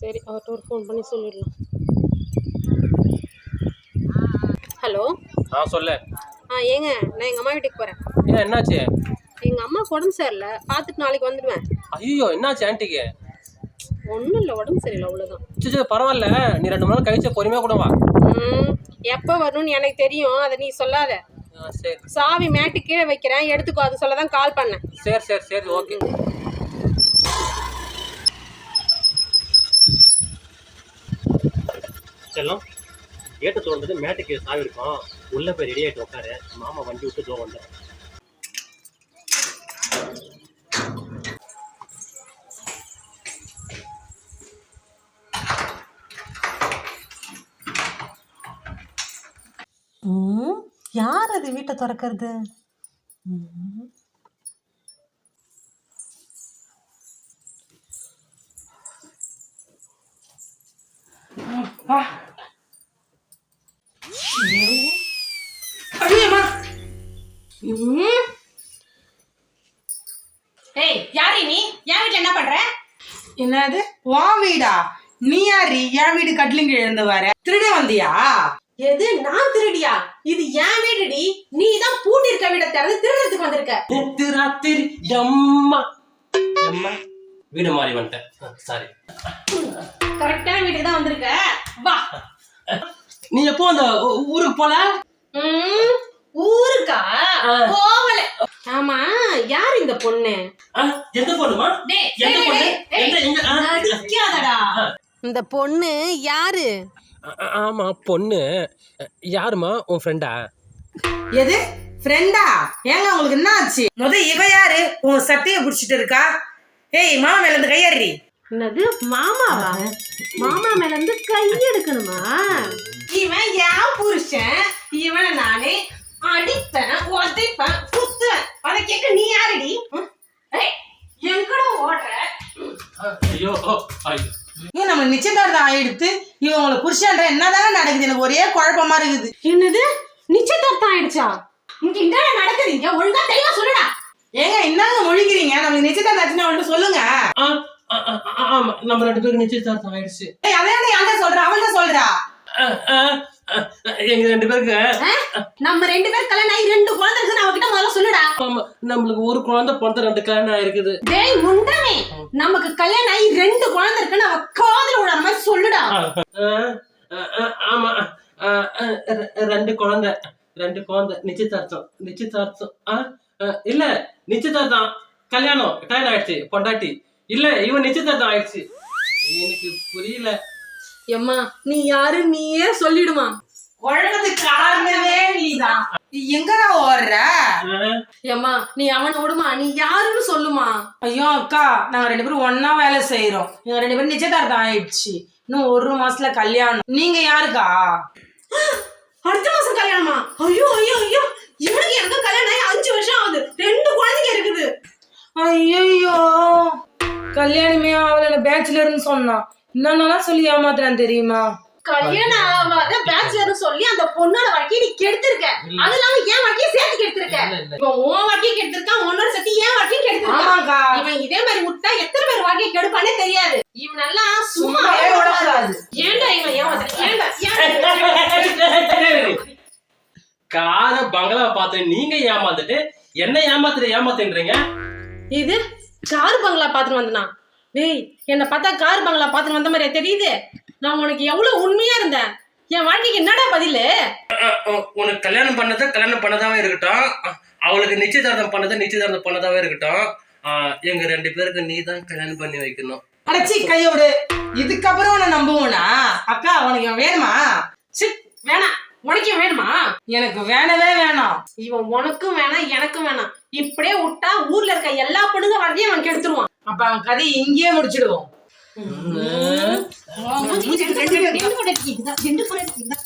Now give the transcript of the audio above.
சரி அவர்கிட்ட ஒரு ஃபோன் பண்ணி சொல்லிடலாம். ஹலோ ஆ சொல்லு. ஆ ஏங்க நான் எங்கள் அம்மா வீட்டுக்கு போகிறேன் ஏன் என்னாச்சு? எங்கள் அம்மா உடம்பு சரியில்லை. பார்த்துட்டு நாளைக்கு வந்துடுவேன். ஐயோ என்னாச்சு ஆன்ட்டிக்கு? ஒன்றும் இல்லை உடம்பு சரியில்லை அவ்வளோதான் சரி பரவாயில்ல. நீ ரெண்டு மணி நேரம் கழிச்சு பொறுமையாக கூட வா. ம் எப்போ வரணும்னு எனக்கு தெரியும். அதை நீ சொல்லாத. சரி. சாவி மேட்டு கீழே வைக்கிறேன். எடுத்துக்கோ அது சொல்ல தான் கால் பண்ணேன். சரி சரி சரி ஓகே. செல்லம் கேட்டு தோன்றது மேட்டுக்கு சாவி இருக்கும். உள்ள போய் ரெடி ஆகிட்டு உட்காரு மாமா வண்டி விட்டு தோ வந்து ம் யார் அது வீட்டை திறக்கிறது? ம். ஏய் யாரு நீ? என் வீட்ல என்ன பண்ற? என்னது? வா வீடா. நீ யாரு? என் வீடு கட்லிங்க இருந்து வர. திருட வந்தியா? எது? நான் திருடியா? இது என் வீடுடி. நீ தான் பூட்டி இருக்க வீட திறந்து திருடுறதுக்கு வந்திருக்க. நேத்து ராத்திரி எம்மா எம்மா வீடு மாறி வந்துட்டேன். சாரி கரெக்டான வீட்டுக்கு தான் வந்திருக்க. வா. நீ எப்போ அந்த ஊருக்கு போல? ஆ. போகல. ஆமா யார் இந்த பொண்ணு? எந்த பொண்ணுமா? டேய் எந்த பொண்ணு? எந்த எங்க இந்த பொண்ணு யாரு? ஆமா பொண்ணு. யாருமா உன் ஃப்ரெண்டா எது? ஃப்ரெண்டா ஏங்க உங்களுக்கு என்ன ஆச்சு? முத இவ யாரு? உன் சட்டைய புடிச்சிட்டு இருக்கா? ஏய் மாமா மேல இருந்து கையறி. என்னது? மாமாவா? மாமா மேல இருந்து கை எடுக்கணுமா? இவன் என் புருஷன்? இவனை நானே அடிப்பேன் உதைப்பேன் குத்துவேன் அதை கேட்க நீ யாருடி? எங்கடா ஓடுற. ஐயோ ஐயோ. ஏன் நம்ம நிச்சயதார்த்தம் ஆயிடுத்து. இவன் உங்களை புருஷன்ற என்னதானே நடக்குது? எனக்கு ஒரே குழப்பமா இருக்குது. என்னது? நிச்சயதார்த்தம் ஆயிடுச்சா? இங்க என்ன நடக்குது. இங்க ஒழுங்கா தெளிவா சொல்லுடா. ஏங்க என்னங்க முழிக்கிறீங்க. நமக்கு நிச்சயதார்த்தம் ஆச்சுன்னா அவன்கிட்ட சொல்லுங்க. ஆ, ஆ, ஆ, ஆ, ஆமா. நம்ம ரெண்டு பேருக்கு நிச்சயதார்த்தம் ஆயிடுச்சு. ஏய் அதே என்கிட்ட சொல்ற? அவள்கிட்ட சொல்றா. ஆ, ஆ, ஆ, எங்க ரெண்டு பேருக்கு? நம்ம ரெண்டு பேர் கல்யாணம் ஆகி ரெண்டு குழந்தை இருக்குன்னு அவகிட்ட முதல்ல சொல்லுடா. நம்மளுக்கு ஒரு குழந்தை பிறந்த ரெண்டு கல்யாணம் ஆயிருக்குது. டேய் முண்டமே நமக்கு கல்யாணம் ஆகி ரெண்டு குழந்தை இருக்குன்னு அவ காதுல விடாத மாதிரி சொல்லுடா. ஆமா ரெண்டு குழந்தை ரெண்டு குழந்தை. நிச்சயதார்த்தம் நிச்சயதார்த்தம். இல்ல நிச்சயதார்த்தம். கல்யாணம் கல்யாணம் ஆயிடுச்சு பொண்டாட்டி. இல்ல இவன் நிச்சயதார்த்தம் ஆயிடுச்சு. எனக்கு புரியல. எம்மா நீ யாரு நீயே சொல்லிடுமா. குழப்பத்துக்கு காரணமே நீதான். நீ எங்கடா ஓடுற? ஆ, எம்மா நீ அவனை விடுமா நீ யாருன்னு சொல்லுமா. ஐயோ அக்கா நாங்க ரெண்டு பேரும் ஒண்ணா வேலை செய்யறோம் எங்க ரெண்டு பேரும் நிச்சயதார்த்தம் ஆயிடுச்சு. இன்னும் ஒரு மாசத்துல கல்யாணம். நீங்க யாருக்கா? அடுத்த மாசம் கல்யாணமா? ஐயோ ஐயோ ஐயோ. இவனுக்கு எனக்கு கல்யாணம் ஆகி அஞ்சு வருஷம் ஆகுது. ரெண்டு குழந்தைங்க இருக்குது. ஐயோ கல்யாணமே அவளோட பேச்சுலர்னு சொன்னான். என்னென்னலாம் சொல்லி ஏமாத்துறான் தெரியுமா? கல்யாணம் ஆகாத பேச்சுலர் சொல்லி அந்த பொண்ணோட வாழ்க்கையை நீ கெடுத்திருக்க. அது இல்லாம என் வாழ்க்கையை சேர்த்து கெடுத்திருக்க. இவன் உன் வாழ்க்கையை கெடுத்திருக்கான் உன்னோட சேர்த்து என் வாழ்க்கையும் கெடுத்திருக்கான். ஆமாக்கா. இவன் இதே மாதிரி விட்டா எத்தனை பேர் வாழ்க்கையை கெடுப்பானே தெரியாது. இவனெல்லாம் சும்மா சும்மாவே விடக்கூடாது ஏன்டா இவன் ஏமாத்த கார பங்களா பார்த்து நீங்க ஏமாந்துட்டு என்ன ஏமாத்துற ஏமாத்துன்றீங்க? இது கார் பங்களா பார்த்துட்டு வந்தனா? டேய் என்னை பார்த்தா கார் பங்களா பார்த்துட்டு வந்த மாதிரியா தெரியுது? நான் உனக்கு எவ்வளவு உண்மையா இருந்தேன். என் வாழ்க்கைக்கு என்னடா பதிலு? உனக்கு கல்யாணம் பண்ணது கல்யாணம் பண்ணதாவே இருக்கட்டும். அவளுக்கு நிச்சயதார்த்தம் பண்ணது நிச்சயதார்த்தம் பண்ணதாவே இருக்கட்டும். எங்க ரெண்டு பேருக்கு நீ தான் கல்யாணம் பண்ணி வைக்கணும். அடைச்சி கையோடு. இதுக்கப்புறம் உன்னை நம்புவனா? அக்கா உனக்கு வேணுமா? சிட் வேணாம். உனக்கு வேணுமா? எனக்கு வேணவே வேணாம். இவன் உனக்கும் வேணாம் எனக்கும் வேணாம். இப்படியே விட்டா ஊர்ல இருக்க எல்லா பொண்ணுங்க வாழ்க்கையும் அவன் கெடுத்துருவான். அப்ப அவன் கதையை இங்கேயே முடிச்சிடுவோம். ரெண்டு இருக்குதா? ரெண்டு இருக்குதா?